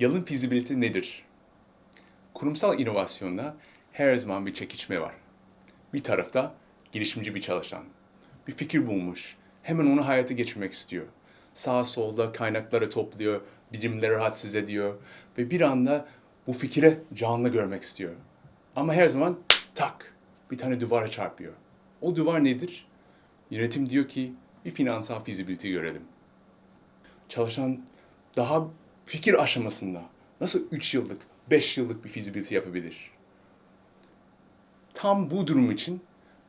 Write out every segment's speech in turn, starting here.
Yalın feasibility nedir? Kurumsal inovasyonda her zaman bir çekişme var. Bir tarafta girişimci bir çalışan. Bir fikir bulmuş. Hemen onu hayata geçirmek istiyor. Sağ solda kaynakları topluyor, birimleri rahatsız ediyor ve bir anda bu fikire canlı görmek istiyor. Ama her zaman tak bir tane duvara çarpıyor. O duvar nedir? Yönetim diyor ki bir finansal feasibility görelim. Çalışan daha fikir aşamasında nasıl 3 yıllık, 5 yıllık bir feasibility yapabilir? Tam bu durum için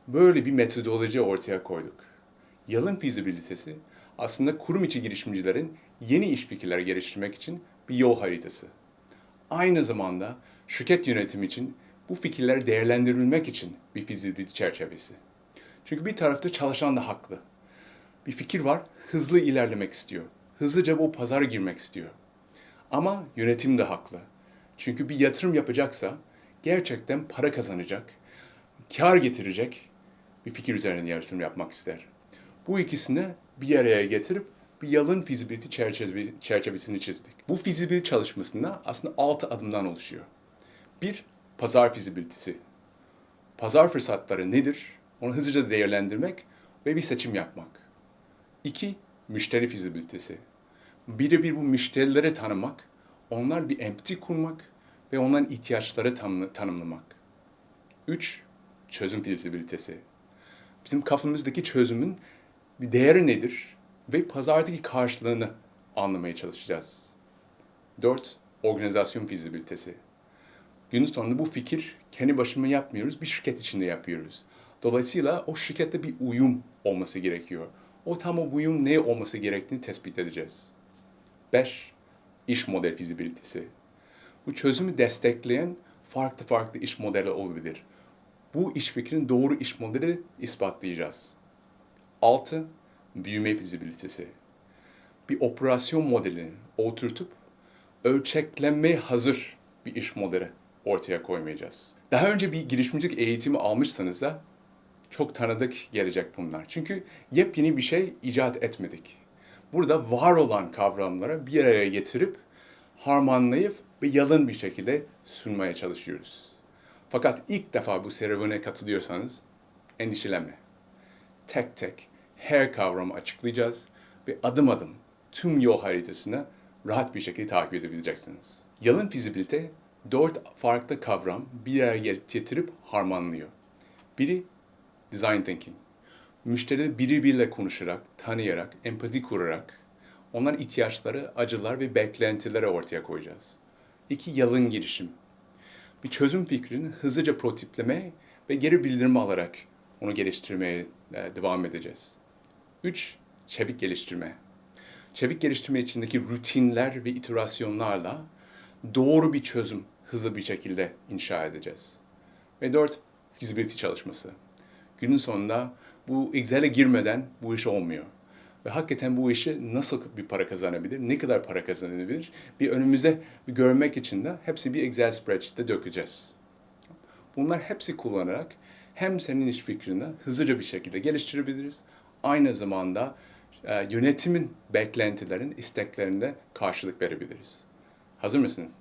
böyle bir metodoloji ortaya koyduk. Yalın feasibility'si aslında kurum içi girişimcilerin yeni iş fikirleri geliştirmek için bir yol haritası. Aynı zamanda şirket yönetimi için bu fikirler değerlendirilmek için bir feasibility çerçevesi. Çünkü bir tarafta çalışan da haklı. Bir fikir var, hızlı ilerlemek istiyor. Hızlıca bu pazara girmek istiyor. Ama yönetim de haklı. Çünkü bir yatırım yapacaksa gerçekten para kazanacak, kar getirecek bir fikir üzerine yatırım yapmak ister. Bu ikisini bir araya getirip bir yalın çerçeve, çerçevesini çizdik. Bu feasibility çalışmasında aslında altı adımdan oluşuyor. Bir, pazar feasibility'si. Pazar fırsatları nedir? Onu hızlıca değerlendirmek ve bir seçim yapmak. İki, müşteri fizibilitesi. Birebir bu müşterilere tanımak, onlar bir empati kurmak ve onların ihtiyaçları tanı- tanımlamak. Üç, çözüm fizibilitesi. Bizim kafamızdaki çözümün bir değeri nedir ve pazardaki karşılığını anlamaya çalışacağız. Dört, organizasyon fizibilitesi. Günün sonunda bu fikir kendi başıma yapmıyoruz, bir şirket içinde yapıyoruz. Dolayısıyla o şirkette bir uyum olması gerekiyor. O tam o uyum ne olması gerektiğini tespit edeceğiz. 5. İş model fizibilitesi. Bu çözümü destekleyen farklı farklı iş modeli olabilir. Bu iş fikrinin doğru iş modeli ispatlayacağız. 6. Büyüme fizibilitesi. Bir operasyon modelini oturtup ölçeklenmeye hazır bir iş modeli ortaya koymayacağız. Daha önce bir girişimcilik eğitimi almışsanız da çok tanıdık gelecek bunlar. Çünkü yepyeni bir şey icat etmedik. Burada var olan kavramları bir araya getirip harmanlayıp ve yalın bir şekilde sunmaya çalışıyoruz. Fakat ilk defa bu serüvene katılıyorsanız endişelenme. Tek tek her kavramı açıklayacağız ve adım adım tüm yol haritasını rahat bir şekilde takip edebileceksiniz. Yalın fizibilite dört farklı kavram bir araya getirip harmanlıyor. Biri design thinking. Müşteri birbiriyle konuşarak, tanıyarak, empati kurarak onların ihtiyaçları, acılar ve beklentileri ortaya koyacağız. İki, yalın girişim. Bir çözüm fikrini hızlıca prototipleme ve geri bildirim alarak onu geliştirmeye e, devam edeceğiz. Üç, çevik geliştirme. Çevik geliştirme içindeki rutinler ve iterasyonlarla doğru bir çözüm hızlı bir şekilde inşa edeceğiz. Ve dört, feasibility çalışması. Günün sonunda bu Excel'e girmeden bu iş olmuyor. Ve hakikaten bu işi nasıl bir para kazanabilir, ne kadar para kazanabilir bir önümüzde bir görmek için de hepsi bir Excel spreadsheet'te dökeceğiz. Bunlar hepsi kullanarak hem senin iş fikrini hızlıca bir şekilde geliştirebiliriz, aynı zamanda e, yönetimin beklentilerin, isteklerine karşılık verebiliriz. Hazır mısınız?